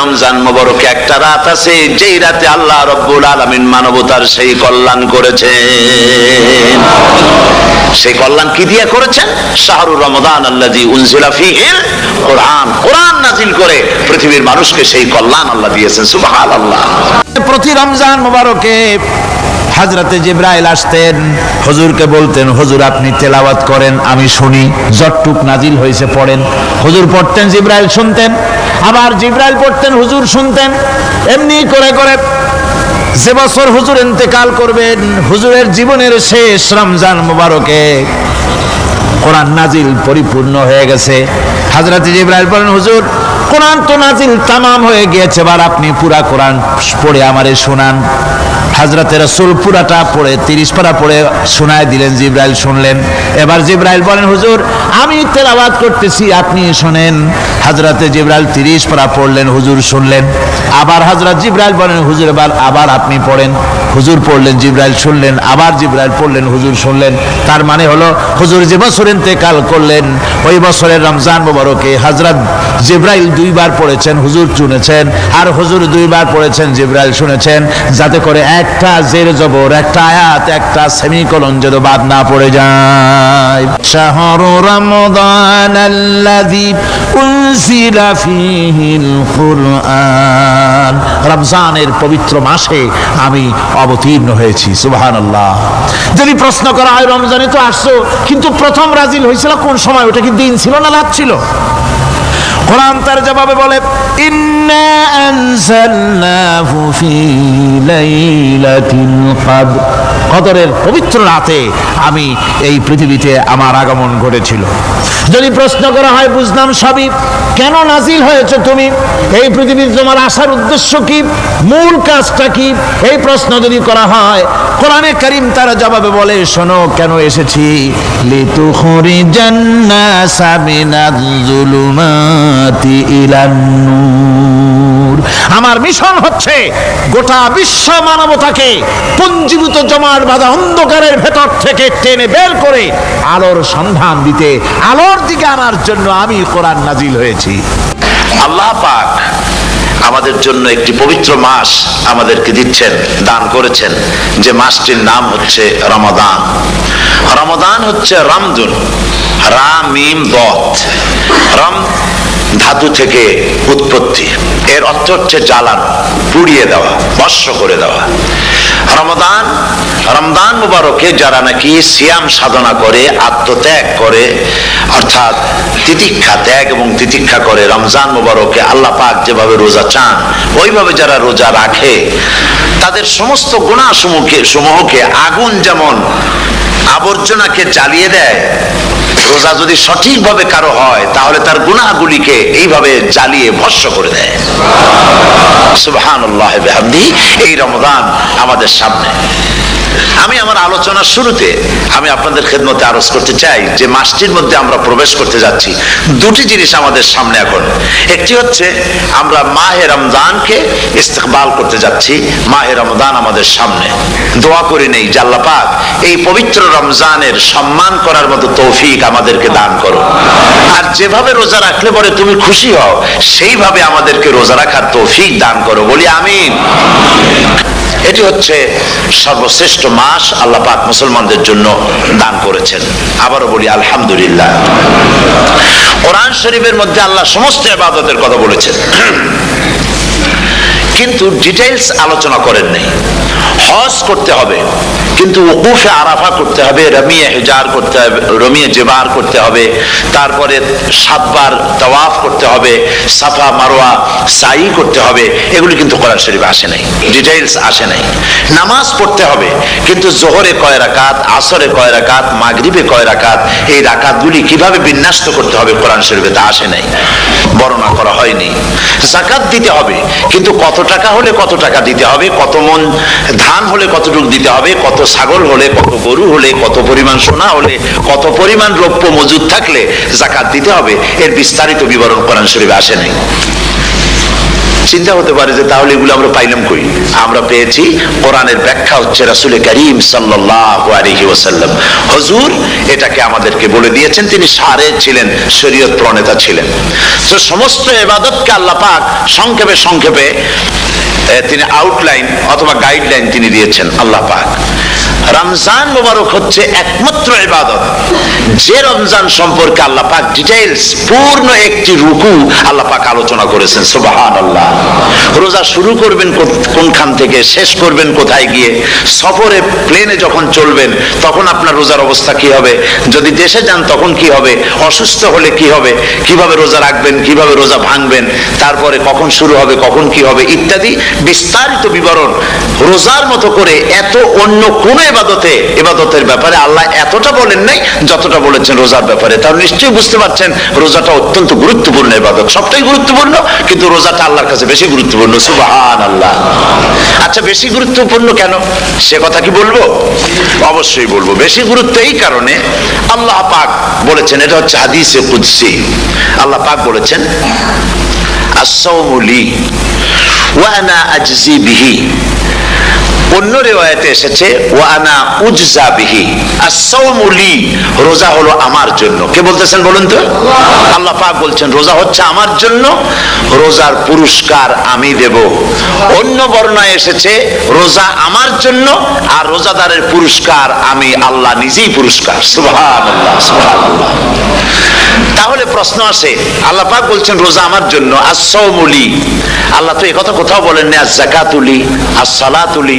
রমজান মোবারক একটা রাত আছে, যেই রাতে আল্লাহ রব্বুল আলমিন মানবতার সেই কল্যাণ করেছে সেই কল্যাণ কি দিয়ে করেছেন? শাহরু রমদান আল্লাজি উনজিলা ফিহিল কোরআন। কোরআন নাজিল করে পৃথিবীর মানুষকে সেই কল্যাণ আল্লাহ দিয়েছেন সুবহান আল্লাহ প্রতি রমজান মোবারকে হাজরাতে জিব্রাইল আসতেন, হুজুরকে বলতেন, হুজুর, আপনি তেলাওয়াত করেন, আমি শুনি। যতটুক নাজিল হয়েছে পড়েন। হুজুর পড়তেন, জিব্রাইল শুনতেন। আবার জিব্রাইল পড়তেন, হুজুর শুনতেন, এমনি করে করে যে বছর হুজুর ইন্তেকাল করবেন, হুজুরের জীবনের শেষ রমজান মোবারকে কোরআন নাজিল পরিপূর্ণ হয়ে গেছে। হাজরাতে জিব্রাইল বলেন, হুজুর, কোরআন তো নাজিল তামাম হয়ে গিয়েছে, এবার আপনি পুরা কোরআন পড়ে আমারে শোনান। হাজরাতে রসুল পুরাটা পড়ে, তিরিশ পারা পড়ে শোনায় দিলেন, জিব্রাইল শুনলেন। এবার জিব্রাইল বলেন, হুজুর, আমি তেলাওয়াত করতেছি, আপনি শোনেন। হাজরাতে জিব্রাইল তিরিশ পারা পড়লেন, হুজুর শুনলেন। আবার হাজরাত জিব্রাইল বলেন, হুজুর, এবার আবার আপনি পড়েন। হুজুর পড়লেন, জিব্রাইল শুনলেন। আবার জিব্রাইল পড়লেন, হুজুর শুনলেন। তার মানে হলো, হুজুর যে বছর ইন্তেকাল করলেন, ওই বছরের রমজান মোবারকে হজরত জিব্রাইল দুইবার পড়েছেন, হুজুর শুনেছেন। আর হুজুর দুইবার পড়েছেন, জিব্রাইল শুনেছেন। যাতে করে একটা জের জবর, একটা আয়াত, একটা সেমিকলন যেন বাদ না পড়ে যায়। শাহরু রমদান আল্লাযী রমজানের পবিত্র মাসে আমি অবতীর্ণ হয়েছি, সুবহানাল্লাহ। যদি প্রশ্ন করা হয়, রমজানে তো আসছো, কিন্তু প্রথম রাজিল হয়েছিল কোন সময়? ওটা কি দিন ছিল না রাত ছিল? কোরআন তার জবাবে বলে, ইন্না আনজালনাহু ফি লাইলাতিল কদর। কদরের পবিত্র রাতে আমি এই পৃথিবীতে আমার আগমন ঘটেছিল। যদি প্রশ্ন করা হয়, বুঝলাম সবই। কেন নাজিল হয়েছে তুমি? এই পৃথিবীর তোমার আসার উদ্দেশ্য কি? মূল কাজটা কি? এই প্রশ্ন যদি করা হয়, কোরআনে করিম তারা জবাবে বলে, শোনো, কেন এসেছি? মিনাজ জুলুমাতি নূর আমার মিশন হচ্ছে গোটা বিশ্ব মানবতাকে পুঞ্জীভূত জমাট বাঁধা অন্ধকারের ভেতর থেকে টেনে বের করে আলোর সন্ধান দিতে, আলোর দিকে আনার জন্য আমি কোরআন নাজিল হয়েছি। আল্লাহ পাক আমাদের জন্য একটি পবিত্র মাস আমাদেরকে দিচ্ছেন, দান করেছেন। যে মাসটির নাম হচ্ছে রমাদান। রমাদান হচ্ছে রামদুন, রা, মিম, দত। রাম ধাতু থেকে উৎপত্তি। এর অর্থ হচ্ছে জ্বালানো, পুড়িয়ে দেওয়া বর্ষ করে দেওয়া। রমদান রমদান মুবারকে যারা নাকি সিয়াম সাধনা করে, আত্মত্যাগ করে, অর্থাৎ তিতিক্ষা ত্যাগ এবং তিতিক্ষা করে রমজান মুবারকে আল্লাহ পাক যেভাবে রোজা চান, ওইভাবে যারা রোজা রাখে, তাদের সমস্ত গুণা সমূহকে সমূহকে আগুন যেমন আবর্জনাকে জ্বালিয়ে দেয়। রোজা যদি সঠিকভাবে কারও হয়, তাহলে তার গুণাগুলিকে এইভাবে জ্বালিয়ে ভস্য করে দেয়। বিহামদি, এই রমদান আমাদের সামনে। আমি আমার আলোচনার শুরুতে আমি আপনাদের খেদমতে আরজ করতে চাই যে মাসটির মধ্যে আমরা প্রবেশ করতে যাচ্ছি। দুটি জিনিস আমাদের সামনে এখন। একটি হচ্ছে আমরা মাহে রমজানকে ইস্তেকবাল করতে যাচ্ছি। মাহে রমজান আমাদের সামনে। দোয়া করে নেই জাল্লা পাক এই পবিত্র রমজানের সম্মান করার মতো তৌফিক আমাদেরকে দান করো। আর যেভাবে রোজা রাখলে পরে তুমি খুশি হও, সেইভাবে আমাদেরকে রোজা রাখার তৌফিক দান করো। বলি আমি এটি হচ্ছে সর্বশ্রেষ্ঠ মাস আল্লাহ পাক মুসলমানদের জন্য দান করেছেন। আবারও বলি, আলহামদুলিল্লাহ। কোরআন শরীফের মধ্যে আল্লাহ সমস্ত ইবাদতের কথা বলেছেন। কিন্তু ডিটেলস আলোচনা করেন নাই। হজ করতে হবে, কিন্তু উকুফে আরাফা করতে হবে, রমিয়ে হেজার করতে হবে, রমিয়ে জেবার করতে হবে, তারপরে সাতবার তওয়াফ করতে হবে, সাফা মারোয়া সাই করতে হবে, এগুলি কিন্তু কোরআন শরীফে আসে নাই ডিটেলস আসে নাই। নামাজ পড়তে হবে, কিন্তু জোহরে কয় রাকাত, আসরে কয় রাকাত, মাগরিবে কয় রাকাত, এই রাকাতগুলি কীভাবে বিন্যস্ত করতে হবে কোরআন শরীফে তা আসে নাই, বর্ণনা করা হয়নি। জাকাত দিতে হবে, কিন্তু কত টাকা হলে কত টাকা দিতে হবে? কত মন ধান হলে কতটুকু দিতে হবে? কত ছাগল হলে, কত গরু হলে, কত পরিমাণ সোনা হলে, কত পরিমাণ দ্রব্য মজুদ থাকলে জাকাত দিতে হবে? এর বিস্তারিত বিবরণ কোরআন শরীফে আসে নাই। চিন্তা হতে পারে যে তাহলে এগুলো আমরা পাইলাম কই? আমরা পেয়েছি কোরআনের ব্যাখ্যা হচ্ছে রাসুলে করিম সাল্লাল্লাহু আলাইহি ওয়াসাল্লাম। হুজুর এটাকে আমাদেরকে বলে দিয়েছেন, তিনি সারে ছিলেন, শরীয়ত প্রণেতা ছিলেন। তো সমস্ত ইবাদতকে আল্লাহ পাক সংক্ষেপে সংক্ষেপে তিনি আউটলাইন অথবা গাইডলাইন তিনি দিয়েছেন আল্লাহ পাক। রমজান মোবারক হচ্ছে একমাত্র ইবাদত। যে রমজান সম্পর্কে আল্লাহ পাক ডিটেইলস পূর্ণ একটি রুকু আল্লাহ পাক আলোচনা করেছেন, সুবহানাল্লাহ। রোজা শুরু করবেন কোনখান থেকে, শেষ করবেন কোথায় গিয়ে? সফরে প্লেনে যখন চলবেন, তখন আপনার রোজার অবস্থা কি হবে? যদি দেশে যান, তখন কি হবে? অসুস্থ হলে কি হবে? কীভাবে রোজা রাখবেন? কীভাবে রোজা ভাঙবেন? তারপরে কখন শুরু হবে? কখন কি হবে? ইত্যাদি বিস্তারিত বিবরণ রোজার মতো করে এত অন্য কোনো এবাদতে, এবাদতের ব্যাপারে আল্লাহ এতটা বলেন নাই, যতটা বলেছেন রোজার ব্যাপারে। তাহলে নিশ্চয়ই বুঝতে পারছেন, রোজাটা অত্যন্ত গুরুত্বপূর্ণ এবাদত। সবটাই গুরুত্বপূর্ণ, কিন্তু রোজাটা আল্লাহর কাছে বেশি গুরুত্বপূর্ণ সুবাহান আল্লাহ আচ্ছা বেশি গুরুত্বপূর্ণ কেন? সে কথা কি বলব? অবশ্যই বলব। বেশি গুরুত্ব এই কারণে আল্লাহ পাক বলেছেন, এটা হচ্ছে হাদিসে কুদসি। আল্লাহ পাক বলেছেন আসাউমুলি ওয়ানা আজজি বিহি অন্য রেওয়ায়তে এসেছে ওয়ানা উজজা বিহি। আসাউমুলি রোজা হলো আমার জন্য। কে বলতেছেন বলুন তো? আল্লাহ পাক বলছেন, রোজা হচ্ছে আমার জন্য, রোজার পুরস্কার আমি দেব। অন্য বর্ণায় এসেছে, রোজা আমার জন্য আর রোজাদারের পুরস্কার আমি আল্লাহ নিজেই পুরস্কার। তাহলে প্রশ্ন আসে, আল্লাহ পাক বলছেন, রোজা আমার জন্য আসৌমুলি আল্লাহ তো কথা কোথাও বলেন না জাকাতুলি আসসালাতুলি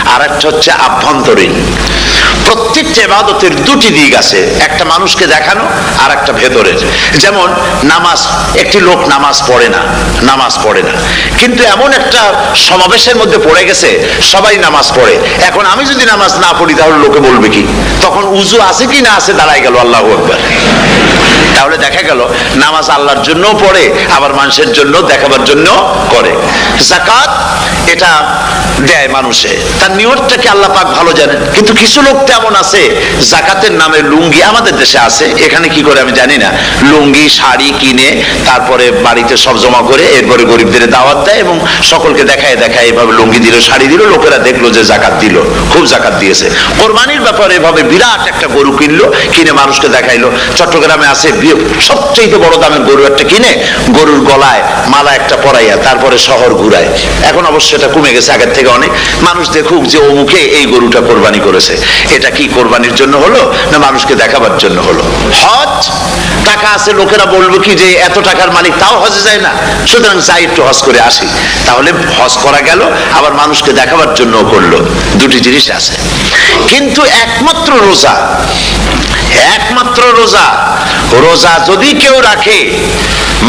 আর একটা হচ্ছে আভ্যন্তরীণ। প্রত্যেকটা ইবাদতের দুটি দিক আছে, একটা মানুষকে দেখানো আর একটা ভেতরের। যেমন, নামাজ, একটি লোক নামাজ পড়ে না, নামাজ পড়ে না। কিন্তু এমন একটা সমাবেশের মধ্যে পড়ে গেছে, সবাই নামাজ পড়ে। এখন আমি যদি নামাজ না পড়ি, তাহলে লোকে বলবে কি? তখন উজু আছে কি না আছে দাঁড়াই গেল আল্লাহ একবার তাহলে দেখা গেল, নামাজ আল্লাহর জন্য পড়ে, আবার মানুষের জন্য দেখাবার জন্য করে জাকাত এটা দেয় মানুষে। তার নিয়তটাকে আল্লাহ পাক ভালো জানেন। কিন্তু কিছু লোক তেমন আছে, জাকাতের নামে লুঙ্গি আমাদের দেশে আছে। এখানে কি করে আমি জানি না। লুঙ্গি, শাড়ি কিনে তারপরে বাড়িতে সব জমা করে এরপরে গরিবদের দাওয়াত দেয় এবং সকলকে দেখায় দেখায় এভাবে লুঙ্গি দিল, শাড়ি দিল, লোকেরা দেখল যে জাকাত দিল, খুব জাকাত দিয়েছে। কোরবানির ব্যাপারে এভাবে বিরাট একটা গরু কিনলো, কিনে মানুষকে দেখাইলো। চট্টগ্রামে আছে সবচেয়ে বড় দামের গরু একটা কিনে, গরুর গলায় মালা একটা পরাইয়া তারপরে শহর ঘুরায়। এখন অবশ্য এটা কমে গেছে আগের থেকে অনেক। মানুষ দেখুক যে অমুকে এই গরুটা কোরবানি করেছে, এটা কি কোরবানির জন্য হলো না মানুষকে দেখাবার জন্য হলো? হজ? টাকা আছে, লোকেরা বলব কি যে এত টাকার মালিক, তাও হজে যায় না। সুতরাং যাই একটু হজ করে আসি। তাহলে হজ করা গেল, আবার মানুষকে দেখাবার জন্য করল। দুটি জিনিস আছে। কিন্তু একমাত্র রোজা একমাত্র রোজা রোজা যদি কেউ রাখে,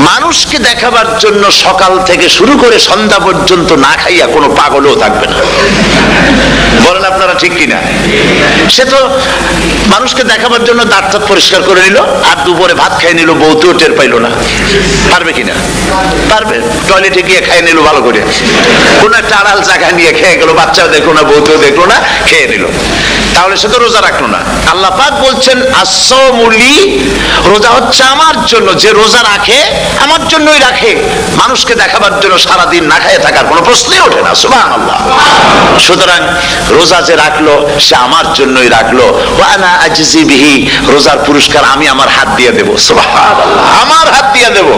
মানুষকে দেখাবার জন্য সকাল থেকে শুরু করে সন্ধ্যা পর্যন্ত না খাইয়া কোনো পাগলও থাকবে না। বলেন আপনারা ঠিক কিনা? সে তো মানুষকে দেখাবার জন্য দাঁত টাত পরিষ্কার করে নিল, আর দুপুরে ভাত খাই নিল বউতেও টের পাইলো না। পারবে কিনা? পারবে টয়লেটে গিয়ে খাই নিল ভালো করে। কোনো একটা আড়াল জায়গা নিয়ে খেয়ে গেল, বাচ্চাও দেখল না বউতেও দেখল না, খেয়ে নিল। তাহলে সে তো রোজা রাখল না। আল্লাহ পাক বলছেন আসমুলি রোজা হচ্ছে আমার জন্য। যে রোজা রাখে, আমার জন্যই রাখে। মানুষকে দেখাবার জন্য সারাদিন না খায় থাকার কোনো প্রশ্নই ওঠে না। সুবাহ আল্লাহ সুতরাং রোজা যে রাখল, সে আমার জন্যই রাখল। ওয়ানা আজিজি রোজার পুরস্কার আমি আমার হাত দিয়ে দেবো। সুবহানাল্লাহ, আমার হাত দিয়ে দেব।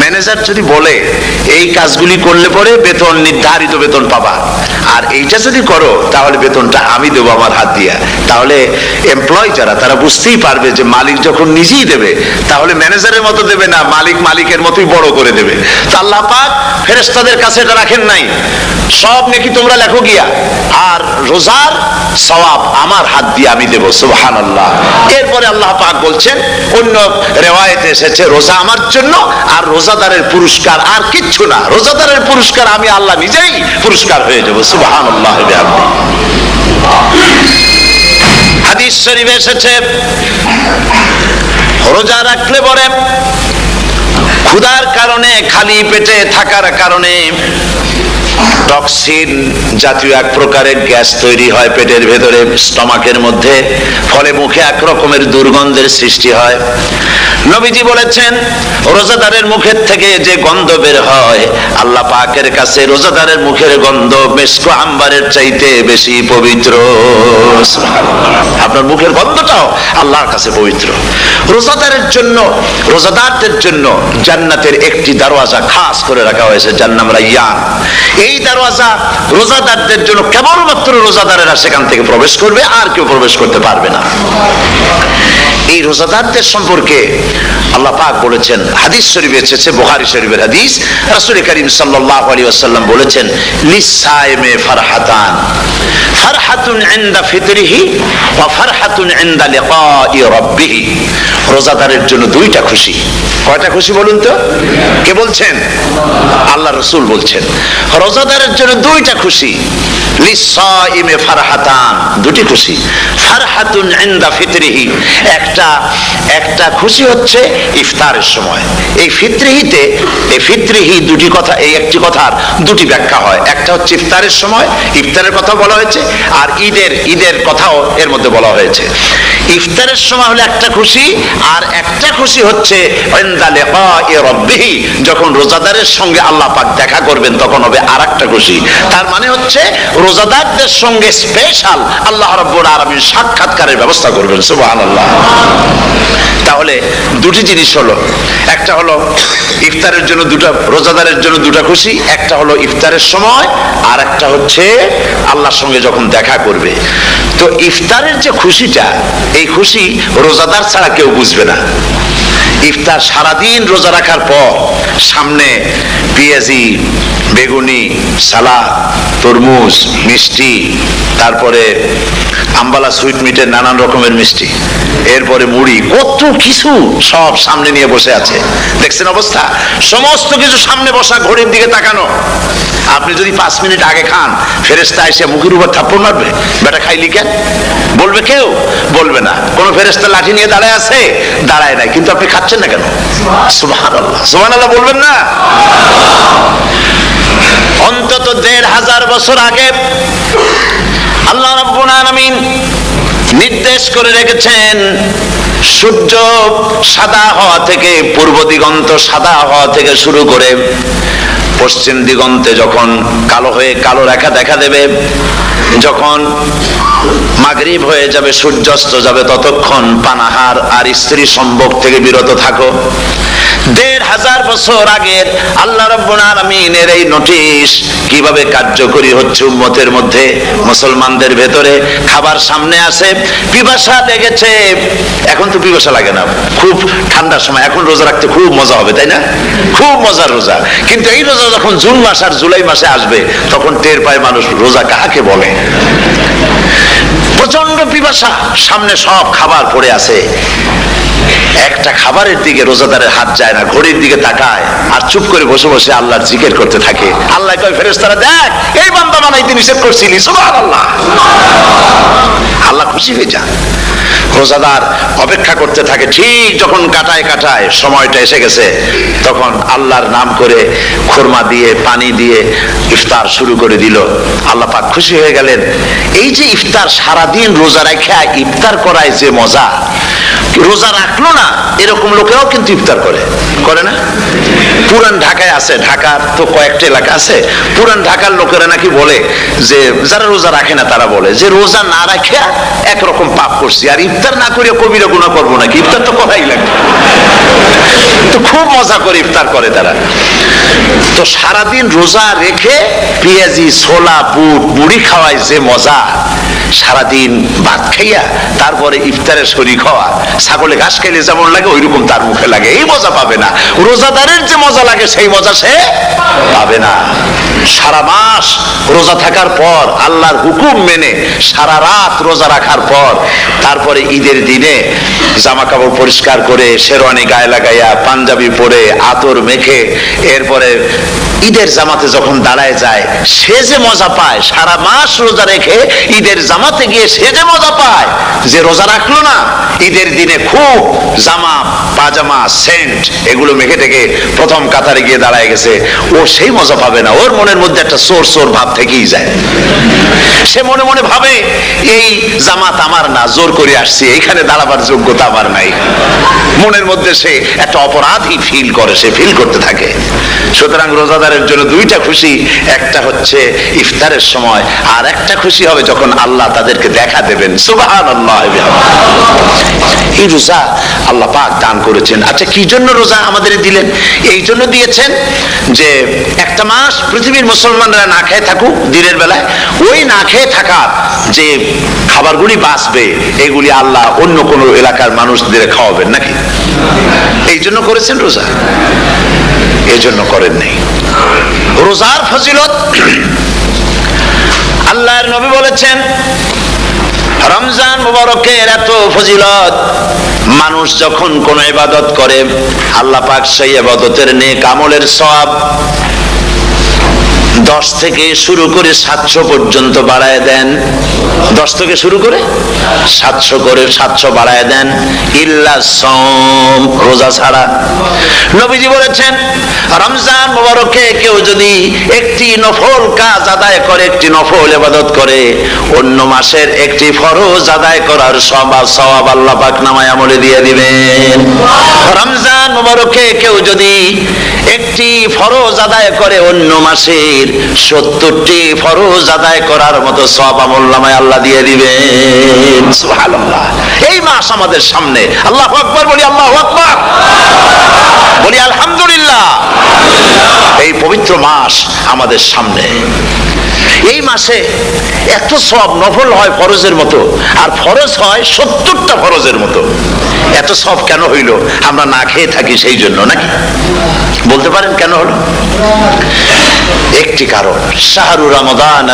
ম্যানেজার যদি বলে, এই কাজগুলি করলে পরে বেতন, নির্ধারিত বেতন পাবা। আর এইটা যদি করো, তাহলে বেতনটা আমি দেবো আমার হাত দিয়া। তাহলে এমপ্লয় যারা, তারা বুঝতেই পারবে যে মালিক যখন নিজেই দেবে, তাহলে ম্যানেজারের মতো দেবে না, মালিক মালিকের মতোই বড় করে দেবে। তা আল্লাহ পাক ফেরেস্তাদের কাছে এটা রাখেন নাই। সব নাকি তোমরা লেখো গিয়া। আর রোজার সওয়াব আমার হাত দিয়ে আমি দেবো সুবহান আল্লাহ এরপরে আল্লাহ পাক বলছেন, অন্য রেওয়ায়তে এসেছে, রোজা আমার জন্য আর রোজাদারের পুরস্কার। আর কিচ্ছু না, রোজাদারের পুরস্কার আমি আল্লাহ নিজেই পুরস্কার হয়ে যাব রোজা রাখলে পরে ক্ষুধার কারণে খালি পেটে থাকার কারণে টক্সিন জাতীয় এক প্রকারের গ্যাস তৈরি হয় পেটের ভেতরে, স্টমাকের মধ্যে। ফলে মুখে এক রকমের দুর্গন্ধের সৃষ্টি হয়। নবীজি বলেছেন, রোজাদারের মুখের থেকে যে গন্ধ বের হয়, আল্লাহ পাকের কাছে রোজাদারের মুখের গন্ধ আম্বারের চাইতে বেশি পবিত্র। আপনার মুখের গন্ধটাও আল্লাহর কাছে পবিত্র। রোজাদারের জন্য, রোজাদারদের জন্য জান্নাতের একটি দরওয়াজা খাস করে রাখা হয়েছে যার নাম এই দরওয়াজা রোজাদারদের জন্য কেবলমাত্র রোজাদারেরা সেখান থেকে প্রবেশ করবে, আর কেউ প্রবেশ করতে পারবে না। এই রোজাদারদের সম্পর্কে আল্লাহ পাক বলেছেন, হাদিস শরীফে এসেছে, বুখারী শরীফের হাদিস। রাসূল করিম সাল্লাল্লাহু আলাইহি ওয়াসাল্লাম বলেছেন লিসাইমে ফারহাতান, ফারহাতুন ইনদা ফিতরিহি ওয়া ফারহাতুন ইনদা লিকাই রাব্বিহি। রোজাদারের জন্য দুইটা খুশি। কয়টা খুশি বলুন তো? কে বলছেন? আল্লাহ রসুল বলছেন রোজাদারের জন্য দুইটা খুশি। লিসাইমে ফারহাতান দুটি খুশি। ফারহাতুন ইনদা ফিতরিহি, একটা একটা খুশি হচ্ছে ইফতারের সময়। এই ফিতরিহিতে, এই ফিতরিহি দুটি কথা, এই একটি কথার দুটি ব্যাখ্যা হয়। একটা হচ্ছে ইফতারের সময়, ইফতারের কথা বলা হয়েছে, আর ঈদের ঈদের কথাও এর মধ্যে বলা হয়েছে। ইফতারের সময় হলে একটা খুশি, আর একটা খুশি হচ্ছে ইনদা যখন রোজাদারের সঙ্গে আল্লাহ পাক দেখা করবেন, তখন হবে আর একটা খুশি। তার মানে হচ্ছে রোজাদারদের সঙ্গে স্পেশাল আল্লাহ রব্বুল আলামিন সাক্ষাৎকারের ব্যবস্থা করবেন, সুবহানাল্লাহ। তাহলে দুটি জিনিস হলো, একটা হলো ইফতারের জন্য দুটো, রোজাদারের জন্য দুটো খুশি, একটা হলো ইফতারের সময়, আর একটা হচ্ছে আল্লাহর সঙ্গে যখন দেখা করবে। তো ইফতারের যে খুশিটা, এই খুশি রোজাদার ছাড়া কেউ বুঝবে না। ইফতার সারাদিন রোজা রাখার পর সামনে পেঁয়াজি, বেগুনি, সালাদ, তরমুজ, মিষ্টি, তারপরে আম্বালা সুইট মিটের নানান রকমের মিষ্টি। এরপরে মুড়ি, কত কিছু সব সামনে নিয়ে বসে আছে। দেখছেন অবস্থা? সমস্ত কিছু সামনে বসা ঘড়ির দিকে তাকানো। আপনি যদি পাঁচ মিনিট আগে খান ফেরেস্তা এসে মুখের উপর থাপ্পড় মারবে? বেটা খাইলি কেন? বলবে কেউ? বলবে না। কোন ফেরেস্তা লাঠি নিয়ে দাঁড়ায় আছে? দাঁড়ায় নাই। কিন্তু আপনি খাচ্ছেন না কেন? সুবাহ সুবাহ বলবেন না? অন্তত দেড় হাজার বছর আগে আল্লাহ রাব্বুল আলামিন নির্দেশ করে রেখেছেন সূর্য সাদা হওয়া থেকে পূর্ব দিগন্ত সাদা হওয়া থেকে শুরু করে পশ্চিম দিগন্তে যখন কালো হয়ে কালো রেখা দেখা দেবে, যখন মাগরিব হয়ে যাবে, সূর্যাস্ত যাবে, ততক্ষণ পানাহার আর স্ত্রী সম্ভোগ থেকে বিরত থাকো। দেড় হাজার বছর আগের আল্লাহ রব্বুল আলামিনের এই নোটিশ কীভাবে কার্যকরী হচ্ছে উম্মতের মধ্যে, মুসলমানদের ভেতরে খাবার সামনে আসে, পিপাসা লেগেছে। এখন তো পিপাসা লাগে না, খুব ঠান্ডার সময়, এখন রোজা রাখতে খুব মজা হবে, তাই না? খুব মজার রোজা। কিন্তু এই রোজা যখন জুন মাস আর জুলাই মাসে আসবে, তখন টের পায় মানুষ রোজা কাহাকে বলে? প্রচণ্ড পিপাসা, সামনে সব খাবার পড়ে আছে। একটা খাবারের দিকে রোজাদারের হাত যায় না, ঘড়ির দিকে তাকায় আর চুপ করে বসে বসে আল্লাহর জিকির করতে থাকে। আল্লাহ কয়, ফেরেশতারা, দেখ, এই বান্দা বানাইতে নিষেধ করছিলি, সুবহানাল্লাহ। আল্লাহ খুশি হয়ে যান। রোজাদার অপেক্ষা করতে থাকে, ঠিক যখন কাটায় কাটায় সময়টা এসে গেছে, তখন আল্লাহর নাম করে খোরমা দিয়ে, পানি দিয়ে ইফতার শুরু করে দিল। আল্লাহ পাক খুশি হয়ে গেলেন। এই যে ইফতার সারাদিন রোজা রেখে, ইফতার করায় যে মজা, রোজা রাখ থাকল না, এরকম লোকেরাও কিন্তু ইফতার করে। করে না? পুরান ঢাকায় আছে, ঢাকার তো কয়েকটা এলাকা আছে। পুরান ঢাকার লোকেরা নাকি বলে যে, যারা রোজা রাখে না, তারা বলে যে, রোজা না রাখে একরকম পাপ করছি। আর ইফতার না করে কবিরা গুণা করব নাকি? ইফতার তো করাই লাগে তো খুব মজা করে ইফতার করে তারা। তো সারাদিন রোজা রেখে পেঁয়াজি, ছোলা, বুট, মুড়ি খাওয়ায় যে মজা। সারাদিন ভাত খাইয়া তারপরে ইফতারের শরীর খাওয়া ছাগলে ঘাস খাইলে যেমন লাগে, ওইরকম তার মুখে লাগে। এই মজা পাবে না। রোজাদারের যে মজা লাগে, সেই মজা সে পাবে না। সারা মাস রোজা থাকার পর আল্লাহর হুকুম মেনে সারা রাত রোজা রাখার পর তারপরে ঈদের দিনে জামা কাপড় পরিষ্কার করে, শেরওয়ানি গায়ে লাগাইয়া, পাঞ্জাবি পরে, আতর মেখে, এরপরে ঈদের জামাতে যখন দাঁড়ায় যায়, সে যে মজা পায়, সারা মাস রোজা রেখে ঈদের জামাতে গিয়ে সে যে মজা পায়, যে রোজা রাখল না, ঈদের দিনে খুব জামা, পাজামা, সেন্ট এগুলো মেখে থেকে প্রথম কাতারে গিয়ে দাঁড়ায় গেছে। ও সেই মজা পাবে না, ওর মনের মধ্যে একটা সোর সোর ভাব থেকেই যায়। সে মনে মনে ভাবে, এই জামাত আমার না, জোর করে আসছি, এইখানে দাঁড়াবার যোগ্যতা আমার নাই। মনের মধ্যে সে একটা অপরাধী ফিল করে, সে ফিল করতে থাকে। সুতরাং রোজাদারের জন্য দুইটা খুশি, একটা হচ্ছে ইফতারের সময়, আর একটা খুশি হবে যখন আল্লাহ তাদেরকে দেখা দেবেন। সুবাহান এই রোজা আল্লাহ পাক দান করেছেন। আচ্ছা কি জন্য রোজা আমাদের দিলেন? এই জন্য দিয়েছেন যে একটা মাস পৃথিবীর মুসলমানরা না খেয়ে থাকুক দিনের বেলায়। ওই না খেয়ে থাকার যে খাবারগুলি বাঁচবে, এগুলি আল্লাহ অন্য কোনো এলাকার মানুষদের খাওয়াবেন নাকি? এই জন্য করেছেন রোজা। এই জন্য করেন নেই। রোজার ফজিলত আল্লাহর নবী বলেছেন, রমজান মুবারকের এত ফজিলত। মানুষ যখন কোন ইবাদত করে, আল্লাহ পাক সেই ইবাদতের নেক আমলের সব দশ থেকে শুরু করে সাতশো পর্যন্ত বাড়ায় দেন। দশ থেকে শুরু করে সাতশো করে, সাতশো বাড়ায় দেন। ইল্লা রোজা ছাড়া। নবীজি বলেছেন, রমজান মোবারকে কেউ যদি একটি নফল কাজ আদায় করে, একটি নফল ইবাদত করে, অন্য মাসের একটি ফরজ আদায় করার সবাব সওয়াব আল্লাহ পাক নামায় আমলে দিয়ে দিবেন। রমজান মোবারকে কেউ যদি একটি ফরজ আদায় করে, অন্য মাসের সত্তরটি ফরজ আদায় করার মতো সব আমল নামায় আল্লাহ দিয়ে দিবেন। এই মাস আমাদের সামনে। আল্লাহ আকবার, বলি আল্লাহ আকবার। বলি আলহামদুলিল্লাহ। এই পবিত্র মাস আমাদের সামনে। এই মাসে এত সব নফল হয় ফরজের মতো, আর ফরজ হয় সত্তরটা ফরজের মতো। এত সব কেন হইল? আমরা না খেয়ে থাকি সেই জন্য নাকি? বলতে পারেন কেন হলো? একটি কারণ। শাহরু রমদান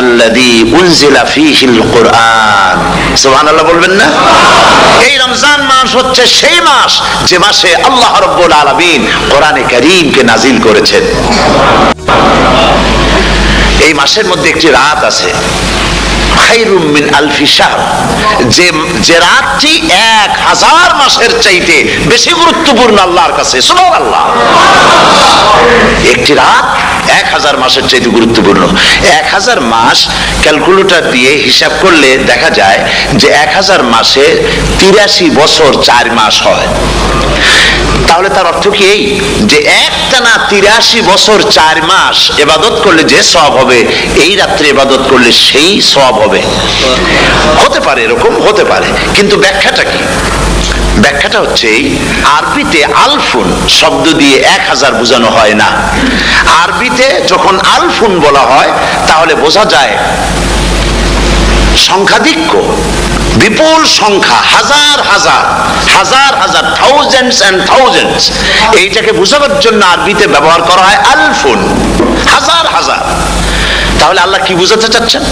বলবেন না? এই রমজান মাস হচ্ছে সেই মাস যে মাসে আল্লাহ রব্বুল আলামিন কোরআনে কারীমকে নাজিল করেছেন। এই মাসের মধ্যে একটি রাত আছে। খাইরুম মিন যে যে রাতটি এক হাজার মাসের চাইতে বেশি গুরুত্বপূর্ণ আল্লাহর কাছে। সুবহানাল্লাহ। একটি রাত এক হাজার মাসের চাইতে গুরুত্বপূর্ণ। এক হাজার মাস ক্যালকুলেটর দিয়ে হিসাব করলে দেখা যায় যে এক হাজার মাসে তিরাশি বছর চার মাস হয়। তাহলে তার অর্থ কি এই? যে একটানা তিরাশি বছর চার মাস এবাদত করলে যে সব হবে, এই রাত্রে এবাদত করলে সেই সব হবে। হতে পারে এরকম হতে পারে। কিন্তু ব্যাখ্যাটা কি? ব্যাখ্যাটা হচ্ছে এই, আরবিতে আলফুন শব্দ দিয়ে এক হাজার বোঝানো হয় না। আরবিতে যখন আলফুন বলা হয় তাহলে বোঝা যায় সংখ্যাধিক্য বিপুল সংখ্যা হাজার হাজার হাজার হাজার থাউজেন্ডস অ্যান্ড থাউজেন্ডস এইটাকে বোঝাবার জন্য আরবিতে ব্যবহার করা হয় আলফুন। হাজার হাজার। তাহলে আল্লাহ কি বুঝাতে চাচ্ছেন?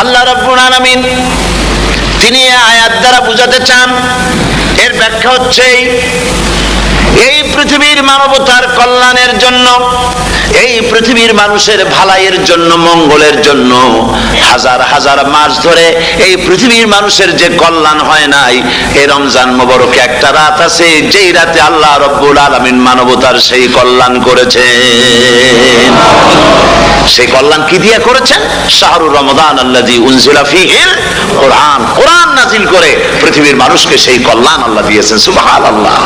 আল্লাহ রব্বুল আলামিন তিনি আয়াত দ্বারা বুঝাতে চান। এর ব্যাখ্যা হচ্ছে এই, পৃথিবীর মানবতার কল্যাণের জন্য এই পৃথিবীর মানুষের ভালাইয়ের জন্য মঙ্গলের জন্য হাজার হাজার মাস ধরে এই পৃথিবীর মানুষের যে কল্যাণ হয় নাই এই রমজান মোবারকে একটা রাত আছে যেই রাতে আল্লাহ রব্বুল আলামিন মানবতার সেই কল্যাণ করেছেন। সেই কল্যাণ কি দিয়ে করেছেন? শাহরুর রমদান আল্লাজি উনজিলা ফিহিল কোরআন কোরআন নাজিল করে পৃথিবীর মানুষকে সেই কল্যাণ আল্লাহ দিয়েছেন সুবহানাল্লাহ।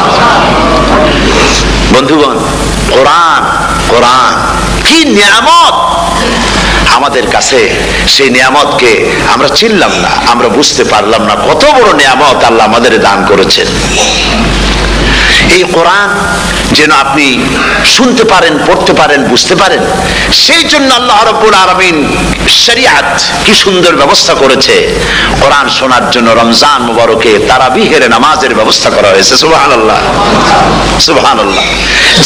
বন্ধুগণ, কোরআন কোরআন, কি নিয়ামত? আমাদের কাছে সেই নিয়ামতকে আমরা চিনলাম না, আমরা বুঝতে পারলাম না কত বড় নিয়ামত আল্লাহ আমাদের দান করেছেন। এই কোরআন যেন আপনি শুনতে পারেন, পড়তে পারেন, বুঝতে পারেন। সেই জন্য আল্লাহ রব্বুল আলমিন শরিয়াত কি সুন্দর ব্যবস্থা করেছে। কোরআন শোনার জন্য রমজান মুবারকে তারাবিহের নামাজের ব্যবস্থা করা হয়েছে। সুবহান আল্লাহ সুবহান আল্লাহ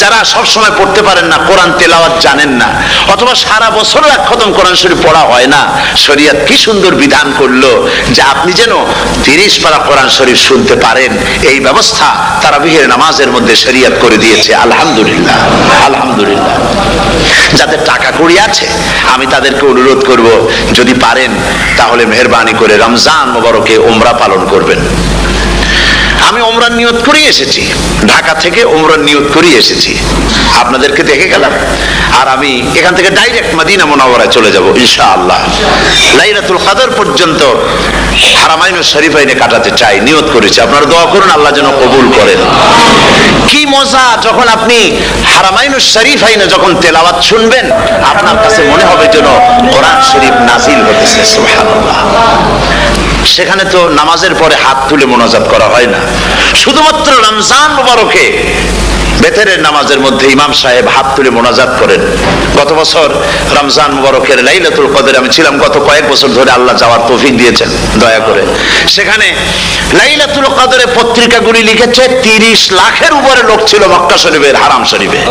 যারা সবসময় পড়তে পারেন না, কোরআন তেলাওয়াত জানেন না, অথবা সারা বছর এক খতম কোরআন শরীফ পড়া হয় না, শরিয়াত কি সুন্দর বিধান করল যে আপনি যেন তিরিশ পারা কোরআন শরীফ শুনতে পারেন। এই ব্যবস্থা তারাবিহের নামাজের মধ্যে শরিয়াত করে দিয়েছে। আলহামদুলিল্লাহ আলহামদুলিল্লাহ। যাদের টাকা কড়ি আছে, আমি তাদেরকে অনুরোধ করব, যদি পারেন, তাহলে মেহরবানি করে রমজান মোবারকে ওমরা পালন করবেন। আমি ওমরার নিয়ত করেই এসেছি, ঢাকা থেকে ওমরার নিয়ত করেই এসেছি। আপনাদেরকে দেখে গেলাম, আর আমি এখান থেকে ডাইরেক্ট মদিনা মোনাওয়ারায় চলে যাব, ইনশাআল্লাহ। লাইলাতুল কাদর পর্যন্ত হারামাইন শরীফাইনে কাটাতে চাই, নিয়ত করেছি। আপনারা দোয়া করুন, আল্লাহ যেন কবুল করেন। কি মজা যখন আপনি শরীফাইনে যখন তেলাওয়াত শুনবেন, আপনার কাছে মনে হবে যেন কোরআন শরীফ নাজিল হতেছে, সুবহানাল্লাহ। সেখানে তো নামাজের পরে হাত তুলে মোনাজাত করা হয় না। শুধুমাত্র রমজান মুবারকে বেতেরের নামাজের মধ্যে ইমাম সাহেব হাত তুলে মোনাজাত করেন। গত বছর রমজান মুবারকের লাইলাতুল কদরে আমি ছিলাম, গত কয়েক বছর ধরে আল্লাহ যাওয়ার তৌফিক দিয়েছেন, দয়া করে। সেখানে লাইলাতুল কদরে পত্রিকাগুলি লিখেছে, তিরিশ লাখের উপরে লোক ছিল মক্কা শরীফের, হারাম শরীফে।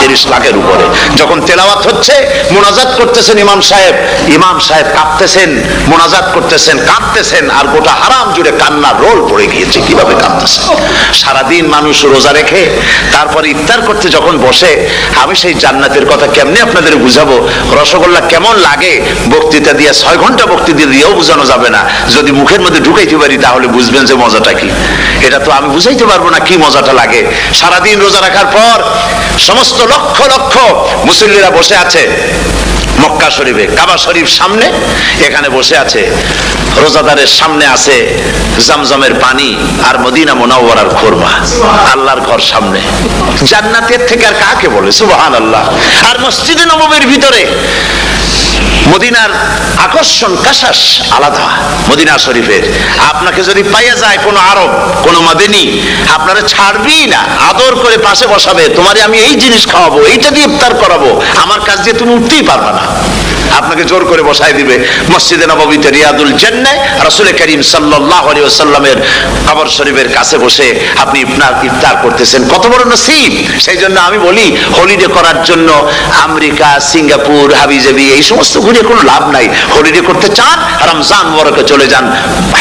তিরিশ লাখের উপরে। যখন তেলাওয়াত হচ্ছে, মোনাজাত করতেছেন ইমাম সাহেব ইমাম সাহেব কাঁদতেছেন মোনাজাত করতেছেন, কাঁদতেছেন, আর গোটা হারাম জুড়ে কান্নার রোল পড়ে গিয়েছে, কীভাবে কাঁদতেছে সারাদিন মানুষ রোজা রেখে, তারপর ইফতার করতে যখন বসে, আমি সেই জান্নাতের কথা কেমনে আপনাদের বুঝাবো? রসগোল্লা কেমন লাগে? বক্তৃতা দিয়ে ছয় ঘণ্টা বক্তৃতা দিয়েও বোঝানো যাবে না। যদি মুখের মধ্যে ঢুকাইতে পারি, তাহলে বুঝবেন যে মজাটা কি। এটা তো আমি বুঝাইতে পারব না কি মজাটা লাগে। সারাদিন রোজা রাখার পর সমস্ত লক্ষ লক্ষ মুসল্লিরা বসে আছে। মক্কা শরীফে, কাবা শরীফ সামনে, এখানে বসে আছে, রোজাদারের সামনে আছে জামজামের পানি আর মদিনা মোনাওয়ার খোরমা, আল্লাহর ঘর সামনে। জান্নাতের থেকে আর কাকে বলে? সুবাহ আল্লাহ আর মসজিদে নবমীর ভিতরে মদিনার আকর্ষণ, কাশাস আলাদা। মদিনা শরীফের। আপনাকে যদি পাইয়া যায় কোনো আরব, কোনো মাদিনী, আপনারা ছাড়বেই না। আদর করে পাশে বসাবে, তোমারে আমি এই জিনিস খাওয়াবো, এইটা দিয়ে ইফতার করাবো। আমার কাজ দিয়ে তুমি উঠতেই পারবা না। আপনাকে জোর করে বসাই দিবে। মসজিদে নববীতে রিয়াদুল জেন্নায় রাসূল করিম আলাইহি ওয়াসাল্লামের কবর শরীফের কাছে বসে আপনি ইফতার ইফতার করতেছেন। কত বড় নসিব! সেই জন্য আমি বলি হলিডে করার জন্য আমেরিকা, সিঙ্গাপুর, হাবিজাবি, এই সমস্ত ঘুরে কোনো লাভ নাই। হলিডে করতে চান, রমজান মোবারকে চলে যান।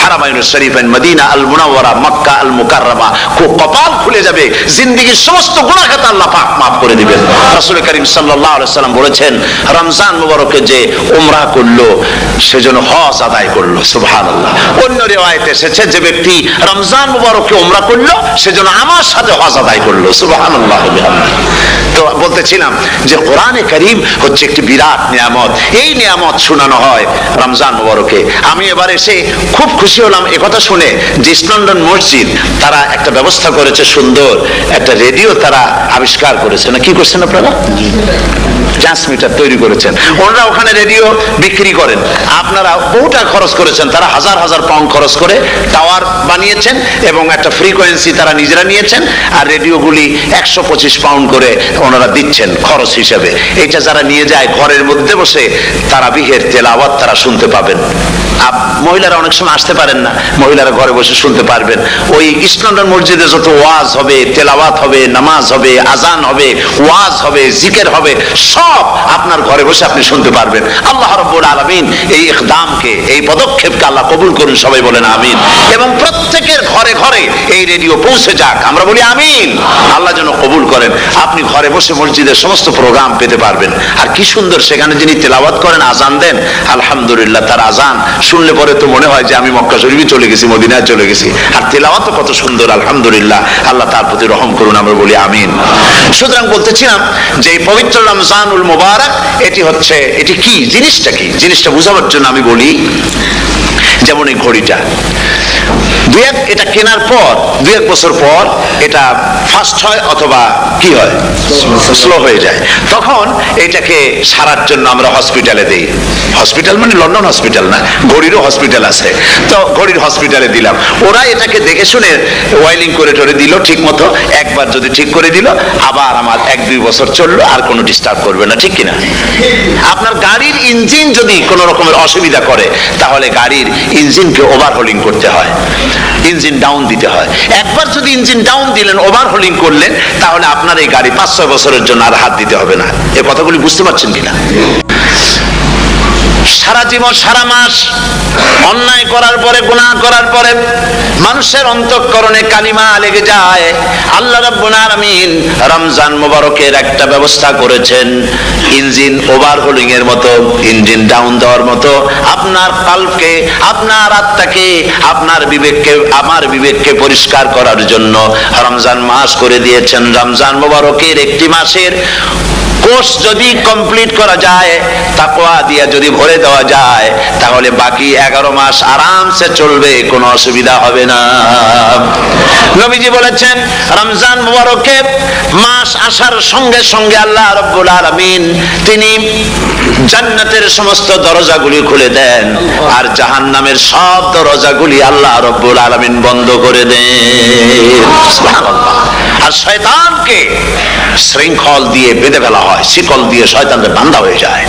হারামাইন শরীফেন Medina, al Munawwara, Mecca, al Mukarramah, খুব কপাল খুলে যাবে। জিন্দেগীর সমস্ত গুনাহ আল্লাহ পাক মাফ করে দিবেন। রাসূল করিম সাল্লাল্লাহু আলাইহি সাল্লাম বলেছেন, রমজান মোবারকে যে উমরা করল সেজন্য হজ আদায় করল, সুবহানাল্লাহ। অন্য রিওয়ায়েতে এসেছে, যে ব্যক্তি রমজান মুবারকে উমরা করল সেজন্য আমার সাথে হজ আদায় করল বিহামদিহি। তো বলতেছিলাম যে কোরআনে করিম হচ্ছে একটি বিরাট নিয়ামত। এই নিয়ামত শোনানো হয় রমজান মুবারকে। আমি এবার এসে খুব খুশি হলাম একথা শুনে যে ইস্ট মসজিদ, তারা একটা ব্যবস্থা করেছে সুন্দর, একটা রেডিও তারা আবিষ্কার করেছে। না, কি করছেন আপনারা? ট্রান্সমিটার তৈরি করেছেন। ওনারা ওখানে রেডিও বিক্রি করেন। আপনারা বহুটা খরচ করেছেন, তারা হাজার হাজার পাউন্ড খরচ করে টাওয়ার বানিয়েছেন এবং একটা ফ্রিকোয়েন্সি তারা নিজেরা নিয়েছেন, আর রেডিওগুলি একশো পঁচিশ পাউন্ড করে ওনারা দিচ্ছেন খরচ হিসেবে। এটা যারা নিয়ে যায়, ঘরের মধ্যে বসে তারা বিহের তেল তেলাওয়াত তারা শুনতে পাবেন। মহিলারা অনেক সময় আসতে পারেন না। মহিলারা ঘরে বসে শুনতে পারবেন। ওই ইসলামডন মসজিদে যত ওয়াজ হবে, তেলাওয়াত হবে, নামাজ হবে, আজান হবে, ওয়াজ হবে, জিকের হবে, সব আপনার ঘরে বসে আপনি শুনতে পারবেন। আল্লাহ রব্বুল আলমিন এই ইকদামকে, এই পদক্ষেপকে আল্লাহ কবুল করুন, সবাই বলেন আমিন। এবং প্রত্যেকের ঘরে ঘরে এই রেডিও পৌঁছে যাক। আমরা বলি আমিন। আল্লাহ যেন কবুল করেন। আপনি ঘরে বসে মসজিদের সমস্ত প্রোগ্রাম পেতে পারবেন। আর কি সুন্দর, সেখানে যিনি তেলাওয়াত করেন, আজান দেন, আলহামদুলিল্লাহ তার আজান শুনলে পরে তো মনে হয় যে আমি মক্কা শরীফে চলে গেছি, মদিনায় চলে গেছি। আর তেলাওয়া তো কত সুন্দর, আলহামদুলিল্লাহ। আল্লাহ তার প্রতি রহম করুন, আমরা বলি আমিন। সুতরাং বলতেছিলাম যে পবিত্র রমজানুল মোবারক, এটি হচ্ছে, এটি কি? জিনিসটা কি? জিনিসটা বোঝাবার জন্য আমি বলি যেমন এই ঘড়িটা। দুই এক এটা কেনার পর দুই এক বছর পর এটা ফাস্ট হয় অথবা কি হয়? স্লো হয়ে যায়। তখন এটাকে সারার জন্য আমরা হসপিটালে দিই। হসপিটাল মানে লন্ডন হসপিটাল না, ঘড়িরও হসপিটাল আছে। তো ঘড়ির হসপিটালে দিলাম। ওরা এটাকে দেখে শুনে ওয়াইলিং করে টরে দিল ঠিক মতো একবার যদি ঠিক করে দিল, আবার আমার এক দুই বছর চলল, আর কোনো ডিস্টার্ব করবে না, ঠিক কিনা? আপনার গাড়ির ইঞ্জিন যদি কোনো রকমের অসুবিধা করে, তাহলে গাড়ির ইঞ্জিনকে ওভারহোলিং করতে হয়। ইঞ্জিন ডাউন দিতে হয়। একবার যদি ইঞ্জিন ডাউন দিলেন ওভারহোলিং করলেন, তাহলে আপনার এই গাড়ি পাঁচ ছয় বছরের জন্য আর হাত দিতে হবে না। এ কথাগুলি বুঝতে পারছেন কিনা? সারা জীবন, সারা মাস অন্যায় করার পরে, গুনাহ করার পরে মানুষের অন্তঃকরণে কালিমা লেগে যায়। আল্লাহ রাব্বুল আলামিন রমজান মোবারকের একটা ব্যবস্থা করেছেন। ইঞ্জিন ওভারহোলিং এর মতো, ইঞ্জিন ডাউন দেওয়ার মতো। আপনার কালকে, আপনার আত্মাকে, আপনার বিবেককে, আমার বিবেককে পরিষ্কার করার জন্য রমজান মাস করে দিয়েছেন। রমজান মোবারকের একটি মাসের কোর্স যদি কমপ্লিট করা যায়, তাকওয়া দিয়া যদি ভরে দেওয়া যায়, তাহলে বাকি এগারো মাস আরামসে চলবে, কোনো অসুবিধা হবে না। নবীজি বলেছেন, রমজান মুবারকে মাস আসার সঙ্গে সঙ্গে আল্লাহ রব্বুল আলামিন তিনি জান্নাতের সমস্ত দরজাগুলি খুলে দেন আর জাহান্নামের সব দরজাগুলি আল্লাহ রব্বুল আলামিন বন্ধ করে দেন। আর শয়তানকে শৃঙ্খল দিয়ে বেঁধে ফেলা হয়। শিকল দিয়ে শয়তানদের বান্ধা হয়ে যায়।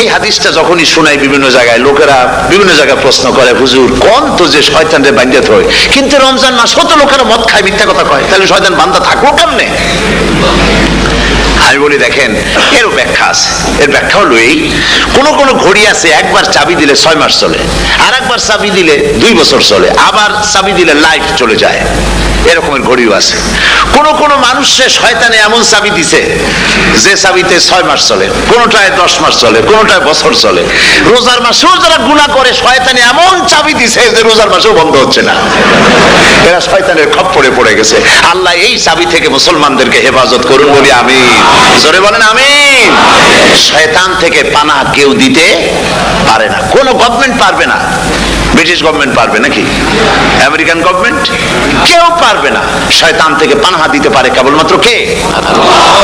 এই হাদিসটা যখনই শোনাই বিভিন্ন জায়গায়, লোকেরা বিভিন্ন জায়গায় প্রশ্ন করে, হুজুর, কোন তো যে শয়তানদের বান্ধে হয় কিন্তু রমজান মাস কত লোকেরা মদ খায়, মিথ্যা কথা কয়? তাহলে শয়তান বান্ধা থাকব কেমনে? আমি বলি, দেখেন, এরও ব্যাখ্যা আছে। এর ব্যাখ্যা হলো এই, কোন কোন ঘড়ি আছে, একবার চাবি দিলে ছয় মাস চলে আর একবার চাবি দিলে দুই বছর চলে, আবার চাবি দিলে লাইফ চলে যায়। এরকমের ঘড়িও আছে। কোন কোন মানুষের শয়তানে এমন চাবি দিছে, যে চাবিতে ছয় মাস চলে, কোনোটায় দশ মাস চলে, কোনোটায় বছর চলে। রোজার মাসেও যারা গুণা করে, শয়তানে এমন চাবি দিছে যে রোজার মাসেও বন্ধ হচ্ছে না। এরা শয়তানের খপ্পরে পড়ে গেছে। আল্লাহ এই চাবি থেকে মুসলমানদেরকে হেফাজত করুন, বলি আমি জোরে বলেন আমি শয়তান থেকে পানা কেউ দিতে পারে না। কোনো গভর্নমেন্ট পারবে না। ব্রিটিশ গভর্নমেন্ট পারবে নাকি? আমেরিকান গভর্নমেন্ট কেউ পারবে না। শয়তান থেকে পানাহা দিতে পারে কেবলমাত্র কে?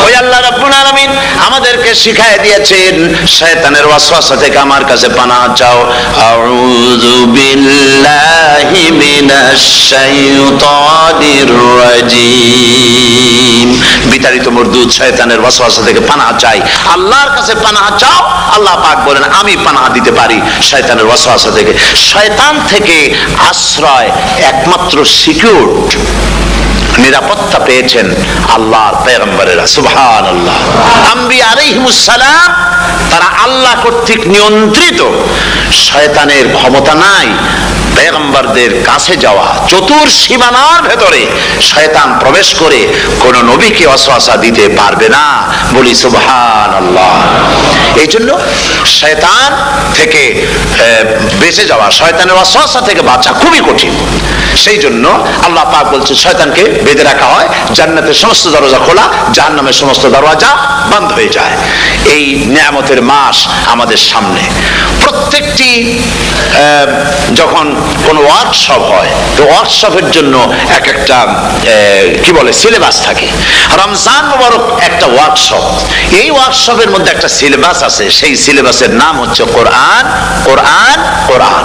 ওই আল্লাহ রাব্বুল আলামিন আমাদেরকে শিখায় দিয়েছেন, শয়তানের ওয়াসওয়াসা থেকে আমার কাছে পানাহা চাও। আউযু বিল্লাহি মিনাশ শাইতানির রাজিম। বিতাড়িত মরদুদ শয়তানের ওয়াসওয়াসা থেকে পানাহা চাই। আল্লাহর কাছে পানাহা চাও, আল্লাহ পাক বলেন, আমি পানাহা দিতে পারি শয়তানের ওয়াসওয়াসা থেকে। শয়তান থেকে আশ্রয় একমাত্র সিকিউর নিরাপত্তা পেয়েছেন আল্লাহর পেগম্বরেরা সুবহান আল্লাহ আম্বি আলাইহিমুসসালাম তারা আল্লাহ কর্তৃক নিয়ন্ত্রিত। শয়তানের ক্ষমতা নাই পেগম্বরদের কাছে যাওয়া চতুর সীমানার ভেতরে শয়তান প্রবেশ করে কোন নবীকে অশ্বাসা দিতে পারবে না। বলি সুবহান আল্লাহ এই জন্য শয়তান থেকে বেঁচে যাওয়া, শয়তানের অশ্বাসা থেকে বাঁচা খুবই কঠিন। সেই জন্য আল্লাহ পাক বলছে, শয়তানকে বেঁধে রাখা হয়, জান্নাতের সমস্ত দরজা খোলা, জাহান্নামের সমস্ত দরজা বন্ধ হয়ে যায়। এই নিয়ামতের মাস আমাদের সামনে। প্রত্যেকটি যখন কোন ওয়ার্কশপ হয়, তো ওয়ার্কশপের জন্য এক একটা কি বলে সিলেবাস থাকে। রমজান মোবারক একটা ওয়ার্কশপ এই ওয়ার্কশপের মধ্যে একটা সিলেবাস আছে, সেই সিলেবাসের নাম হচ্ছে কোরআন কোরআন কোরআন।